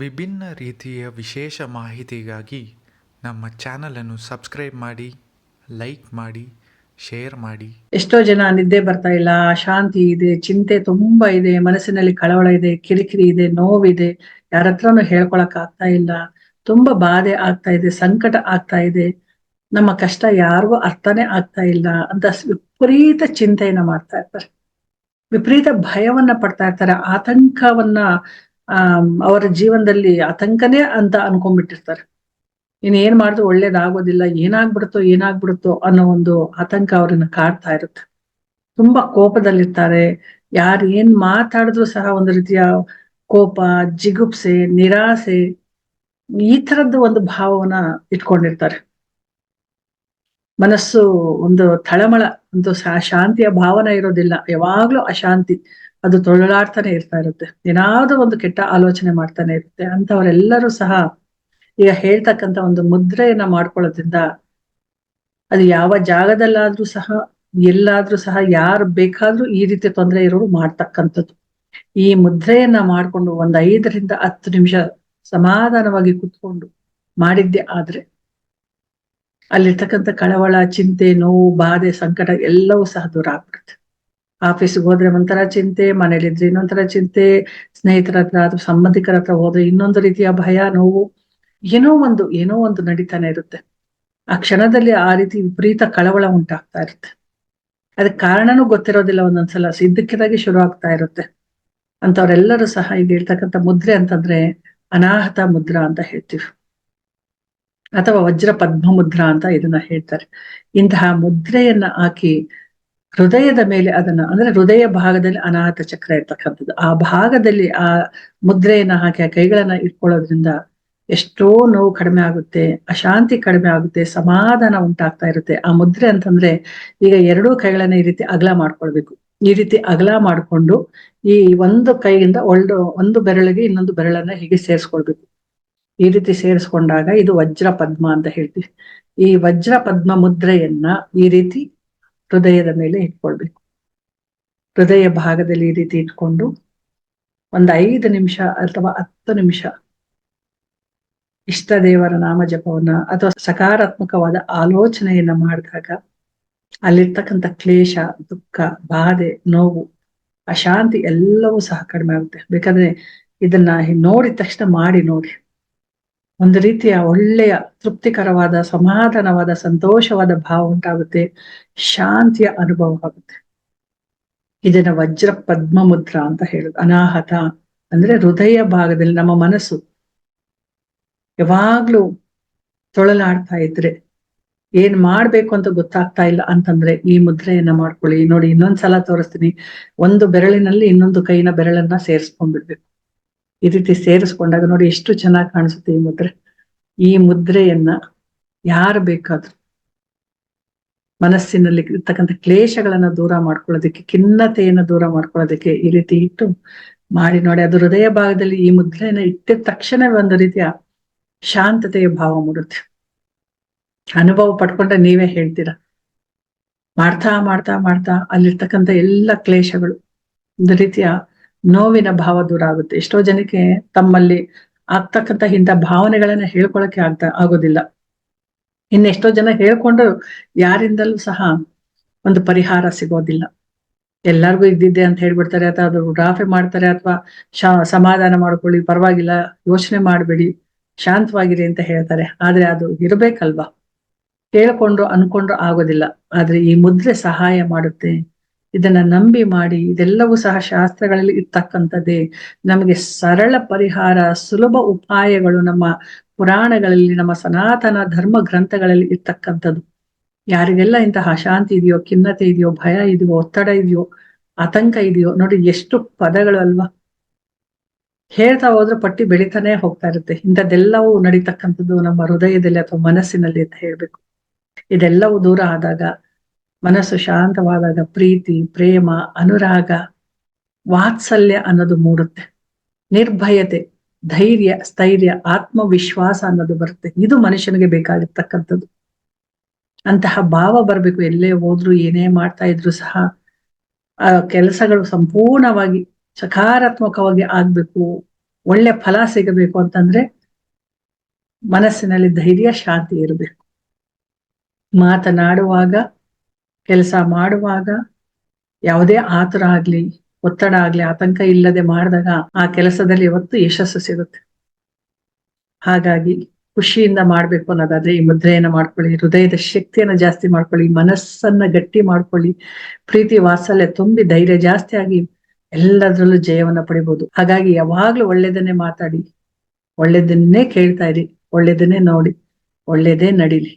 ವಿಭಿನ್ನ ರೀತಿಯ ವಿಶೇಷ ಮಾಹಿತಿಗಾಗಿ ನಮ್ಮ ಚಾನಲನ್ನು ಸಬ್ಸ್ಕ್ರೈಬ್ ಮಾಡಿ, ಲೈಕ್ ಮಾಡಿ, ಶೇರ್ ಮಾಡಿ. ಎಷ್ಟೋ ಜನ ನಿದ್ದೆ ಬರ್ತಾ ಇಲ್ಲ ಅಶಾಂತಿ ಇದೆ, ಚಿಂತೆ ತುಂಬಾ ಇದೆ, ಮನಸ್ಸಿನಲ್ಲಿ ಕಳವಳ ಇದೆ, ಕಿರಿಕಿರಿ ಇದೆ, ನೋವಿದೆ, ಯಾರ ಹತ್ರನೂ ಹೇಳ್ಕೊಳಕ್ ಆಗ್ತಾ ಇಲ್ಲ, ತುಂಬಾ ಬಾಧೆ ಆಗ್ತಾ ಇದೆ, ಸಂಕಟ ಆಗ್ತಾ ಇದೆ. ನಮ್ಮ ಕಷ್ಟ ಯಾರಿಗೂ ಅರ್ಥನೇ ಆಗ್ತಾ ಇಲ್ಲ ಅಂತ ವಿಪರೀತ ಚಿಂತೆಯನ್ನ ಮಾಡ್ತಾ ಇರ್ತಾರೆ. ವಿಪರೀತ ಭಯವನ್ನ ಪಡ್ತಾ ಇರ್ತಾರೆ, ಆತಂಕವನ್ನ ಅವರ ಜೀವನದಲ್ಲಿ ಆತಂಕನೇ ಅಂತ ಅನ್ಕೊಂಡ್ಬಿಟ್ಟಿರ್ತಾರೆ. ಇನ್ ಏನ್ ಮಾಡಿದ್ರು ಒಳ್ಳೇದಾಗೋದಿಲ್ಲ, ಏನಾಗ್ಬಿಡುತ್ತೋ ಏನಾಗ್ಬಿಡುತ್ತೋ ಅನ್ನೋ ಒಂದು ಆತಂಕ ಅವ್ರನ್ನ ಕಾಡ್ತಾ ಇರುತ್ತೆ. ತುಂಬಾ ಕೋಪದಲ್ಲಿರ್ತಾರೆ. ಯಾರು ಏನ್ ಮಾತಾಡಿದ್ರು ಸಹ ಒಂದು ರೀತಿಯ ಕೋಪ, ಜಿಗುಪ್ಸೆ, ನಿರಾಸೆ, ಈ ತರದ್ದು ಒಂದು ಭಾವವನ್ನ ಇಟ್ಕೊಂಡಿರ್ತಾರೆ. ಮನಸ್ಸು ಒಂದು ತಳಮಳ, ಒಂದು ಶಾಂತಿಯ ಭಾವನೆ ಇರೋದಿಲ್ಲ. ಯಾವಾಗ್ಲೂ ಅಶಾಂತಿ. ಅದು ತೊಳಲಾಡ್ತಾನೆ ಇರ್ತಾ ಇರುತ್ತೆ. ಏನಾದ್ರೂ ಒಂದು ಕೆಟ್ಟ ಆಲೋಚನೆ ಮಾಡ್ತಾನೆ ಇರುತ್ತೆ. ಅಂತವರೆಲ್ಲರೂ ಸಹ ಈಗ ಹೇಳ್ತಕ್ಕಂತ ಒಂದು ಮುದ್ರೆಯನ್ನ ಮಾಡ್ಕೊಳ್ಳೋದ್ರಿಂದ ಅದು ಯಾವ ಜಾಗದಲ್ಲಾದ್ರೂ ಸಹ, ಎಲ್ಲಾದ್ರೂ ಸಹ, ಯಾರು ಬೇಕಾದ್ರೂ ಈ ರೀತಿ ತೊಂದರೆ ಇರೋರು ಮಾಡ್ತಕ್ಕಂಥದ್ದು. ಈ ಮುದ್ರೆಯನ್ನ ಮಾಡ್ಕೊಂಡು ಒಂದ್ ಐದರಿಂದ ಹತ್ತು ನಿಮಿಷ ಸಮಾಧಾನವಾಗಿ ಕುತ್ಕೊಂಡು ಮಾಡಿದ್ದೆ ಆದ್ರೆ ಅಲ್ಲಿರ್ತಕ್ಕಂಥ ಕಳವಳ, ಚಿಂತೆ, ನೋವು, ಬಾಧೆ, ಸಂಕಟ ಎಲ್ಲವೂ ಸಹ ದೂರ ಆಗ್ಬಿಡುತ್ತೆ. ಆಫೀಸ್ಗೆ ಹೋದ್ರೆ ಒಂಥರ ಚಿಂತೆ ಮನೇಲಿದ್ರೆ ಇನ್ನೊಂಥರ ಚಿಂತೆ, ಸ್ನೇಹಿತರ ಹತ್ರ ಅಥವಾ ಸಂಬಂಧಿಕರ ಹತ್ರ ಹೋದ್ರೆ ಇನ್ನೊಂದು ರೀತಿಯ ಭಯ, ನೋವು, ಏನೋ ಒಂದು ಏನೋ ಒಂದು ನಡೀತಾನೆ ಇರುತ್ತೆ. ಆ ಕ್ಷಣದಲ್ಲಿ ಆ ರೀತಿ ವಿಪರೀತ ಕಳವಳ ಉಂಟಾಗ್ತಾ ಇರುತ್ತೆ. ಅದಕ್ಕೆ ಕಾರಣನೂ ಗೊತ್ತಿರೋದಿಲ್ಲ ಒಂದೊಂದ್ಸಲ ಸಿದ್ದಕ್ಕಿದಾಗಿ ಶುರು ಆಗ್ತಾ ಇರುತ್ತೆ. ಅಂತವ್ರೆಲ್ಲರೂ ಸಹ ಈಗ ಇರ್ತಕ್ಕಂಥ ಮುದ್ರೆ ಅಂತಂದ್ರೆ ಅನಾಹತ ಮುದ್ರ ಅಂತ ಹೇಳ್ತೀವಿ. ಅಥವಾ ವಜ್ರ ಪದ್ಮ ಮುದ್ರ ಅಂತ ಇದನ್ನ ಹೇಳ್ತಾರೆ. ಇಂತಹ ಮುದ್ರೆಯನ್ನ ಹಾಕಿ ಹೃದಯದ ಮೇಲೆ ಅದನ್ನ, ಅಂದ್ರೆ ಹೃದಯ ಭಾಗದಲ್ಲಿ ಅನಾಹತ ಚಕ್ರ ಇರ್ತಕ್ಕಂಥದ್ದು. ಆ ಭಾಗದಲ್ಲಿ ಆ ಮುದ್ರೆಯನ್ನ ಹಾಕಿ, ಆ ಕೈಗಳನ್ನ ಇಟ್ಕೊಳ್ಳೋದ್ರಿಂದ ಎಷ್ಟೋ ನೋವು ಕಡಿಮೆ ಆಗುತ್ತೆ, ಅಶಾಂತಿ ಕಡಿಮೆ ಆಗುತ್ತೆ, ಸಮಾಧಾನ ಉಂಟಾಗ್ತಾ ಇರುತ್ತೆ. ಆ ಮುದ್ರೆ ಅಂತಂದ್ರೆ ಈಗ ಎರಡೂ ಕೈಗಳನ್ನ ಈ ರೀತಿ ಅಗಲ ಮಾಡ್ಕೊಳ್ಬೇಕು. ಈ ರೀತಿ ಅಗಲ ಮಾಡ್ಕೊಂಡು ಈ ಒಂದು ಕೈಯಿಂದ ಒಳ್ಳೆ, ಒಂದು ಬೆರಳಿಗೆ ಇನ್ನೊಂದು ಬೆರಳನ್ನ ಹೀಗೆ ಸೇರಿಸ್ಕೊಳ್ಬೇಕು. ಈ ರೀತಿ ಸೇರಿಸ್ಕೊಂಡಾಗ ಇದು ವಜ್ರ ಪದ್ಮ ಅಂತ ಹೇಳ್ತೀವಿ. ಈ ವಜ್ರ ಪದ್ಮ ಮುದ್ರೆಯನ್ನ ಈ ರೀತಿ ಹೃದಯದ ಮೇಲೆ ಇಟ್ಕೊಳ್ಬೇಕು. ಹೃದಯ ಭಾಗದಲ್ಲಿ ಈ ರೀತಿ ಇಟ್ಕೊಂಡು ಒಂದು ಐದು ನಿಮಿಷ ಅಥವಾ ಹತ್ತು ನಿಮಿಷ ಇಷ್ಟ ದೇವರ ನಾಮ ಜಪವನ್ನ ಅಥವಾ ಸಕಾರಾತ್ಮಕವಾದ ಆಲೋಚನೆಯನ್ನ ಮಾಡಿದಾಗ ಅಲ್ಲಿರ್ತಕ್ಕಂಥ ಕ್ಲೇಶ, ದುಃಖ, ಬಾಧೆ, ನೋವು, ಅಶಾಂತಿ ಎಲ್ಲವೂ ಸಹ ಕಡಿಮೆ ಆಗುತ್ತೆ. ಬೇಕಾದ್ರೆ ಇದನ್ನ ನೋಡಿದ ತಕ್ಷಣ ಮಾಡಿ ನೋಡಿ. ಒಂದು ರೀತಿಯ ಒಳ್ಳೆಯ, ತೃಪ್ತಿಕರವಾದ, ಸಮಾಧಾನವಾದ, ಸಂತೋಷವಾದ ಭಾವ ಉಂಟಾಗುತ್ತೆ. ಶಾಂತಿಯ ಅನುಭವ ಆಗುತ್ತೆ. ಇದನ್ನ ವಜ್ರ ಪದ್ಮ ಮುದ್ರಾ ಅಂತ ಹೇಳುದು. ಅನಾಹತ ಅಂದ್ರೆ ಹೃದಯ ಭಾಗದಲ್ಲಿ ನಮ್ಮ ಮನಸ್ಸು. ಯಾವಾಗ್ಲೂ ತೊಳಲಾಡ್ತಾ ಇದ್ರೆ ಏನ್ ಮಾಡ್ಬೇಕು ಅಂತ ಗೊತ್ತಾಗ್ತಾ ಇಲ್ಲ ಅಂತಂದ್ರೆ ಈ ಮುದ್ರೆಯನ್ನ ಮಾಡ್ಕೊಳ್ಳಿ. ನೋಡಿ ಇನ್ನೊಂದ್ಸಲ ತೋರಿಸ್ತೀನಿ. ಒಂದು ಬೆರಳಿನಲ್ಲಿ ಇನ್ನೊಂದು ಕೈನ ಬೆರಳನ್ನ ಸೇರಿಸ್ಕೊಂಡ್ಬಿಡ್ಬೇಕು. ಈ ರೀತಿ ಸೇರಿಸ್ಕೊಂಡಾಗ ನೋಡಿ ಎಷ್ಟು ಚೆನ್ನಾಗಿ ಕಾಣಿಸುತ್ತೆ ಈ ಮುದ್ರೆ. ಈ ಮುದ್ರೆಯನ್ನ ಯಾರು ಬೇಕಾದ್ರೂ ಮನಸ್ಸಿನಲ್ಲಿ ಇರ್ತಕ್ಕಂಥ ಕ್ಲೇಶಗಳನ್ನ ದೂರ ಮಾಡ್ಕೊಳ್ಳೋದಕ್ಕೆ, ಖಿನ್ನತೆಯನ್ನ ದೂರ ಮಾಡ್ಕೊಳ್ಳೋದಕ್ಕೆ ಈ ರೀತಿ ಇಟ್ಟು ಮಾಡಿ ನೋಡಿ, ಅದು ಹೃದಯ ಭಾಗದಲ್ಲಿ ಈ ಮುದ್ರೆಯನ್ನ ಇಟ್ಟಿದ ತಕ್ಷಣವೇ ಒಂದು ರೀತಿಯ ಶಾಂತತೆಯ ಭಾವ ಮೂಡುತ್ತೆ. ಅನುಭವ ಪಡ್ಕೊಂಡ್ರೆ ನೀವೇ ಹೇಳ್ತೀರಾ? ಮಾಡ್ತಾ ಮಾಡ್ತಾ ಮಾಡ್ತಾ ಅಲ್ಲಿರ್ತಕ್ಕಂಥ ಎಲ್ಲ ಕ್ಲೇಶಗಳು ಒಂದು ರೀತಿಯ ನೋವಿನ ಭಾವ ದೂರ ಆಗುತ್ತೆ. ಎಷ್ಟೋ ಜನಕ್ಕೆ ತಮ್ಮಲ್ಲಿ ಆಗ್ತಕ್ಕಂತ ಇಂಥ ಭಾವನೆಗಳನ್ನ ಹೇಳ್ಕೊಳಕ್ಕೆ ಆಗ್ತಾ ಆಗೋದಿಲ್ಲ. ಇನ್ನೆಷ್ಟೋ ಜನ ಹೇಳ್ಕೊಂಡು ಯಾರಿಂದಲೂ ಸಹ ಒಂದು ಪರಿಹಾರ ಸಿಗೋದಿಲ್ಲ. ಎಲ್ಲರಿಗೂ ಇದ್ದಿದ್ದೆ ಅಂತ ಹೇಳ್ಬಿಡ್ತಾರೆ, ಅಥವಾ ಅದು ರಾಫೆ ಮಾಡ್ತಾರೆ, ಅಥವಾ ಸಮಾಧಾನ ಮಾಡ್ಕೊಳ್ಳಿ, ಪರವಾಗಿಲ್ಲ, ಯೋಚನೆ ಮಾಡಬೇಡಿ, ಶಾಂತವಾಗಿರಿ ಅಂತ ಹೇಳ್ತಾರೆ. ಆದ್ರೆ ಅದು ಇರಬೇಕಲ್ವಾ? ಕೇಳ್ಕೊಂಡು, ಅನ್ಕೊಂಡು ಆಗೋದಿಲ್ಲ. ಆದ್ರೆ ಈ ಮುದ್ರೆ ಸಹಾಯ ಮಾಡುತ್ತೆ. ಇದನ್ನ ನಂಬಿ ಮಾಡಿ ಇದೆಲ್ಲವೂ ಸಹ ಶಾಸ್ತ್ರಗಳಲ್ಲಿ ಇರ್ತಕ್ಕಂಥದ್ದೇ. ನಮಗೆ ಸರಳ ಪರಿಹಾರ, ಸುಲಭ ಉಪಾಯಗಳು ನಮ್ಮ ಪುರಾಣಗಳಲ್ಲಿ, ನಮ್ಮ ಸನಾತನ ಧರ್ಮ ಗ್ರಂಥಗಳಲ್ಲಿ ಇರ್ತಕ್ಕಂಥದ್ದು. ಯಾರಿಗೆಲ್ಲ ಇಂತಹ ಅಶಾಂತಿ ಇದೆಯೋ, ಖಿನ್ನತೆ ಇದೆಯೋ, ಭಯ ಇದೆಯೋ, ಒತ್ತಡ ಇದೆಯೋ, ಆತಂಕ ಇದೆಯೋ, ನೋಡಿ ಎಷ್ಟು ಪದಗಳು ಅಲ್ವಾ. ಹೇಳ್ತಾ ಹೋದ್ರೆ ಪಟ್ಟಿ ಬೆಳಿತಾನೆ ಹೋಗ್ತಾ ಇರುತ್ತೆ. ಇಂಥದ್ದೆಲ್ಲವೂ ನಡೀತಕ್ಕಂಥದ್ದು ನಮ್ಮ ಹೃದಯದಲ್ಲಿ ಅಥವಾ ಮನಸ್ಸಿನಲ್ಲಿ ಅಂತ ಹೇಳ್ಬೇಕು. ಇದೆಲ್ಲವೂ ದೂರ ಆದಾಗ ಮನಸ್ಸು ಶಾಂತವಾದಾಗ ಪ್ರೀತಿ, ಪ್ರೇಮ, ಅನುರಾಗ, ವಾತ್ಸಲ್ಯ ಅನ್ನೋದು ಮೂಡುತ್ತೆ. ನಿರ್ಭಯತೆ, ಧೈರ್ಯ, ಸ್ಥೈರ್ಯ, ಆತ್ಮವಿಶ್ವಾಸ ಅನ್ನೋದು ಬರುತ್ತೆ. ಇದು ಮನುಷ್ಯನಿಗೆ ಬೇಕಾಗಿರ್ತಕ್ಕಂಥದ್ದು. ಅಂತಹ ಭಾವ ಬರಬೇಕು. ಎಲ್ಲೇ ಹೋದ್ರು, ಏನೇ ಮಾಡ್ತಾ ಇದ್ರು ಸಹ, ಆ ಕೆಲಸಗಳು ಸಂಪೂರ್ಣವಾಗಿ ಸಕಾರಾತ್ಮಕವಾಗಿ ಆಗ್ಬೇಕು, ಒಳ್ಳೆ ಫಲ ಸಿಗಬೇಕು ಅಂತಂದ್ರೆ ಮನಸ್ಸಿನಲ್ಲಿ ಧೈರ್ಯ, ಶಾಂತಿ ಇರಬೇಕು. ಮಾತನಾಡುವಾಗ ಕೆಲಸ ಮಾಡುವಾಗ ಯಾವುದೇ ಆತುರ ಆಗ್ಲಿ, ಒತ್ತಡ ಆಗ್ಲಿ, ಆತಂಕ ಇಲ್ಲದೆ ಮಾಡಿದಾಗ ಆ ಕೆಲಸದಲ್ಲಿ ಯಾವತ್ತು ಯಶಸ್ಸು ಸಿಗುತ್ತೆ. ಹಾಗಾಗಿ ಖುಷಿಯಿಂದ ಮಾಡ್ಬೇಕು ಅನ್ನೋದಾದ್ರೆ ಈ ಮುದ್ರೆಯನ್ನ ಮಾಡ್ಕೊಳ್ಳಿ, ಹೃದಯದ ಶಕ್ತಿಯನ್ನ ಜಾಸ್ತಿ ಮಾಡ್ಕೊಳ್ಳಿ, ಮನಸ್ಸನ್ನ ಗಟ್ಟಿ ಮಾಡ್ಕೊಳ್ಳಿ, ಪ್ರೀತಿ ವಾತ್ಸಲ್ಯ ತುಂಬಿ ಧೈರ್ಯ ಜಾಸ್ತಿ ಆಗಿ ಎಲ್ಲದರಲ್ಲೂ ಜಯವನ್ನ ಪಡಿಬಹುದು ಹಾಗಾಗಿ ಯಾವಾಗ್ಲೂ ಒಳ್ಳೇದನ್ನೇ ಮಾತಾಡಿ, ಒಳ್ಳೇದನ್ನೇ ಕೇಳ್ತಾ ಇರಿ, ಒಳ್ಳೇದನ್ನೇ ನೋಡಿ, ಒಳ್ಳೇದೇ ನಡೀಲಿ.